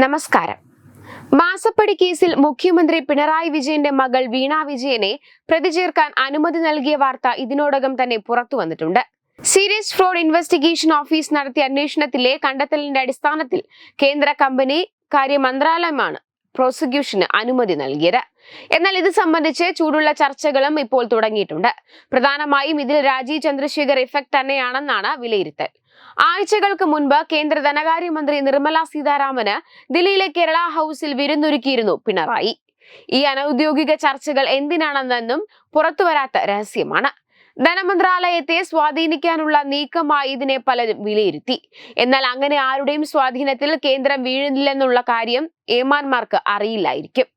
നമസ്കാരം. മാസപ്പടി കേസിൽ മുഖ്യമന്ത്രി പിണറായി വിജയന്റെ മകൾ വീണ വിജയനെ പ്രതി ചേർക്കാൻ അനുമതി നൽകിയ വാർത്ത ഇതിനോടകം തന്നെ പുറത്തു വന്നിട്ടുണ്ട്. സീരിയസ് ഫ്രോഡ് ഇൻവെസ്റ്റിഗേഷൻ ഓഫീസ് നടത്തിയ അന്വേഷണത്തിലെ കണ്ടെത്തലിന്റെ അടിസ്ഥാനത്തിൽ കേന്ദ്ര കമ്പനി കാര്യ മന്ത്രാലയമാണ് പ്രോസിക്യൂഷന് അനുമതി നൽകിയത്. എന്നാൽ ഇത് സംബന്ധിച്ച് ചൂടുള്ള ചർച്ചകളും ഇപ്പോൾ തുടങ്ങിയിട്ടുണ്ട്. പ്രധാനമായും ഇതിൽ രാജീവ് ചന്ദ്രശേഖർ ഇഫക്ട് തന്നെയാണെന്നാണ് വിലയിരുത്തൽ. ആഴ്ചകൾക്ക് മുൻപ് കേന്ദ്ര ധനകാര്യമന്ത്രി നിർമ്മല സീതാരാമന് ദില്ലിയിലെ കേരള ഹൗസിൽ വിരുന്നൊരുക്കിയിരുന്നു പിണറായി. ഈ അനൌദ്യോഗിക ചർച്ചകൾ എന്തിനാണെന്നും പുറത്തുവരാത്ത രഹസ്യമാണ്. ധനമന്ത്രാലയത്തെ സ്വാധീനിക്കാനുള്ള നീക്കമായി ഇതിനെ പലരും വിലയിരുത്തി. എന്നാൽ അങ്ങനെ ആരുടെയും സ്വാധീനത്തിൽ കേന്ദ്രം വീഴുന്നില്ലെന്നുള്ള കാര്യം ഏമാന്മാർക്ക് അറിയില്ലായിരിക്കും.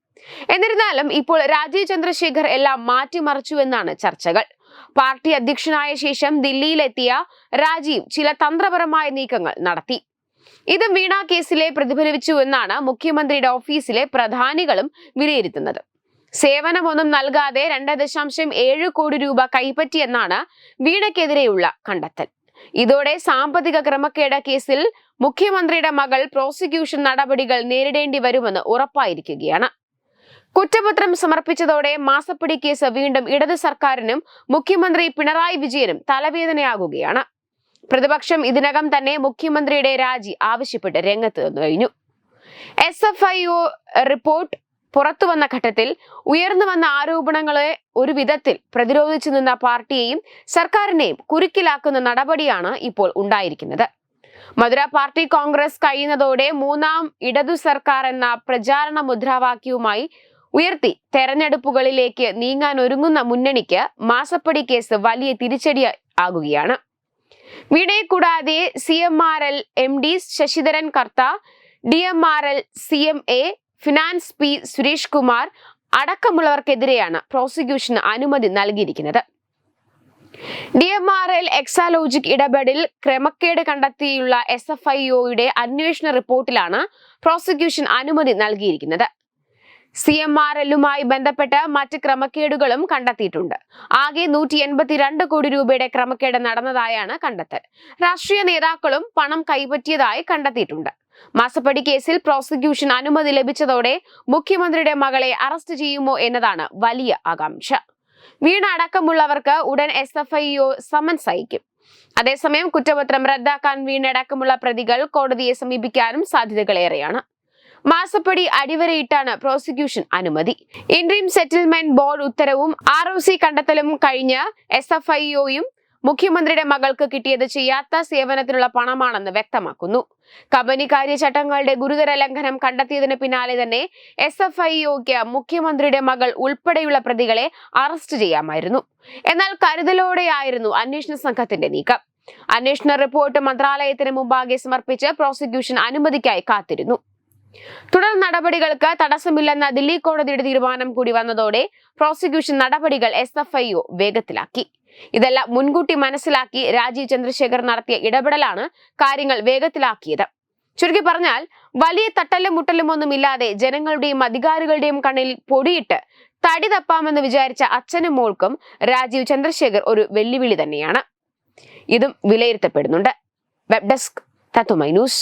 എന്നിരുന്നാലും ഇപ്പോൾ രാജീവ് ചന്ദ്രശേഖർ എല്ലാം മാറ്റിമറിച്ചുവെന്നാണ് ചർച്ചകൾ. പാർട്ടി അധ്യക്ഷനായ ശേഷം ദില്ലിയിലെത്തിയ രാജീവ് ചില തന്ത്രപരമായ നീക്കങ്ങൾ നടത്തി. ഇത് വീണ കേസിലെ പ്രതിഫലിച്ചുവെന്നാണ് മുഖ്യമന്ത്രിയുടെ ഓഫീസിലെ പ്രധാനികളും വിലയിരുത്തുന്നത്. സേവനമൊന്നും നൽകാതെ രണ്ട് ദശാംശം ഏഴ് കോടി രൂപ കൈപ്പറ്റിയെന്നാണ് വീണക്കെതിരെയുള്ള കണ്ടെത്തൽ. ഇതോടെ സാമ്പത്തിക ക്രമക്കേട കേസിൽ മുഖ്യമന്ത്രിയുടെ മകൾ പ്രോസിക്യൂഷൻ നടപടികൾ നേരിടേണ്ടി വരുമെന്ന് ഉറപ്പായിരിക്കുകയാണ്. കുറ്റപത്രം സമർപ്പിച്ചതോടെ മാസപ്പടി കേസ് വീണ്ടും ഇടത് സർക്കാരിനും മുഖ്യമന്ത്രി പിണറായി വിജയനും തലവേദനയാകുകയാണ്. പ്രതിപക്ഷം ഇതിനകം തന്നെ മുഖ്യമന്ത്രിയുടെ രാജി ആവശ്യപ്പെട്ട് രംഗത്ത് വന്നു കഴിഞ്ഞു. S F I O report പുറത്തു വന്ന ഘട്ടത്തിൽ ഉയർന്നു വന്ന ആരോപണങ്ങളെ ഒരു വിധത്തിൽ പ്രതിരോധിച്ചു നിന്ന പാർട്ടിയെയും സർക്കാരിനെയും കുരുക്കിലാക്കുന്ന നടപടിയാണ് ഇപ്പോൾ ഉണ്ടായിരിക്കുന്നത്. മധുര പാർട്ടി കോൺഗ്രസ് കഴിയുന്നതോടെ മൂന്നാം ഇടതു സർക്കാർ എന്ന പ്രചാരണ മുദ്രാവാക്യവുമായി ഉയർത്തി തെരഞ്ഞെടുപ്പുകളിലേക്ക് നീങ്ങാൻ ഒരുങ്ങുന്ന മുന്നണിക്ക് മാസപ്പടി കേസ് വലിയ തിരിച്ചടി ആകുകയാണ്. വീണയെ കൂടാതെ C M R L M D Sasidharan Kartha D M R L C M A finance P Suresh Kumar അടക്കമുള്ളവർക്കെതിരെയാണ് പ്രോസിക്യൂഷന് അനുമതി നൽകിയിരിക്കുന്നത്. D M R L Exalogic ഇടപെടൽ ക്രമക്കേട് കണ്ടെത്തിയുള്ള എസ് എഫ് ഐ ഒയുടെ അന്വേഷണ റിപ്പോർട്ടിലാണ് പ്രോസിക്യൂഷൻ അനുമതി നൽകിയിരിക്കുന്നത്. സി എം ആർ എല്ലുമായി ബന്ധപ്പെട്ട് മറ്റ് ക്രമക്കേടുകളും കണ്ടെത്തിയിട്ടുണ്ട്. ആകെ നൂറ്റി എൺപത്തിരണ്ട് കോടി രൂപയുടെ ക്രമക്കേട് നടന്നതായാണ് കണ്ടെത്തൽ. രാഷ്ട്രീയ നേതാക്കളും പണം കൈപ്പറ്റിയതായി കണ്ടെത്തിയിട്ടുണ്ട്. മാസപ്പടി കേസിൽ പ്രോസിക്യൂഷൻ അനുമതി ലഭിച്ചതോടെ മുഖ്യമന്ത്രിയുടെ മകളെ അറസ്റ്റ് ചെയ്യുമോ എന്നതാണ് വലിയ ആകാംക്ഷ. വീണടക്കമുള്ളവർക്ക് ഉടൻ S F I O summons അയക്കും. അതേസമയം കുറ്റപത്രം റദ്ദാക്കാൻ വീണടക്കമുള്ള പ്രതികൾ കോടതിയെ സമീപിക്കാനും സാധ്യതകളേറെയാണ്. മാസപ്പടി അടിവരയിട്ടാണ് പ്രോസിക്യൂഷൻ അനുമതി. ഇൻട്രീം സെറ്റിൽമെന്റ് ബോർഡ് ഉത്തരവും ആർ ഒ സി കണ്ടെത്തലും കഴിഞ്ഞ് എസ് എഫ് ഐ ഒയും മുഖ്യമന്ത്രിയുടെ മകൾക്ക് കിട്ടിയത് ചെയ്യാത്ത സേവനത്തിനുള്ള പണമാണെന്ന് വ്യക്തമാക്കുന്നു. കമ്പനി കാര്യചട്ടങ്ങളുടെ ഗുരുതര ലംഘനം കണ്ടെത്തിയതിന് പിന്നാലെ തന്നെ എസ് എഫ് ഐ ഒക്ക് മുഖ്യമന്ത്രിയുടെ മകൾ ഉൾപ്പെടെയുള്ള പ്രതികളെ അറസ്റ്റ് ചെയ്യാമായിരുന്നു. എന്നാൽ കരുതലോടെയായിരുന്നു അന്വേഷണ സംഘത്തിന്റെ നീക്കം. അന്വേഷണ റിപ്പോർട്ട് മന്ത്രാലയത്തിന് മുമ്പാകെ സമർപ്പിച്ച് പ്രോസിക്യൂഷൻ അനുമതിക്കായി കാത്തിരുന്നു. തുടർ നടപടികൾക്ക് തടസ്സമില്ലെന്ന ദില്ലി കോടതിയുടെ തീരുമാനം കൂടി വന്നതോടെ പ്രോസിക്യൂഷൻ നടപടികൾ എസ് എഫ് ഐ വേഗത്തിലാക്കി. ഇതെല്ലാം മുൻകൂട്ടി മനസ്സിലാക്കി രാജീവ് ചന്ദ്രശേഖർ നടത്തിയ ഇടപെടലാണ് കാര്യങ്ങൾ വേഗത്തിലാക്കിയത്. ചുരുക്കി പറഞ്ഞാൽ വലിയ തട്ടലും മുട്ടലും ഒന്നും ഇല്ലാതെ ജനങ്ങളുടെയും അധികാരികളുടെയും കണ്ണിൽ പൊടിയിട്ട് തടി തപ്പാമെന്ന് വിചാരിച്ച അച്ഛനും മോൾക്കും രാജീവ് ചന്ദ്രശേഖർ ഒരു വെല്ലുവിളി തന്നെയാണ്. ഇതും വിലയിരുത്തപ്പെടുന്നുണ്ട്. വെബ് ഡെസ്ക് തത്തുമൈ news.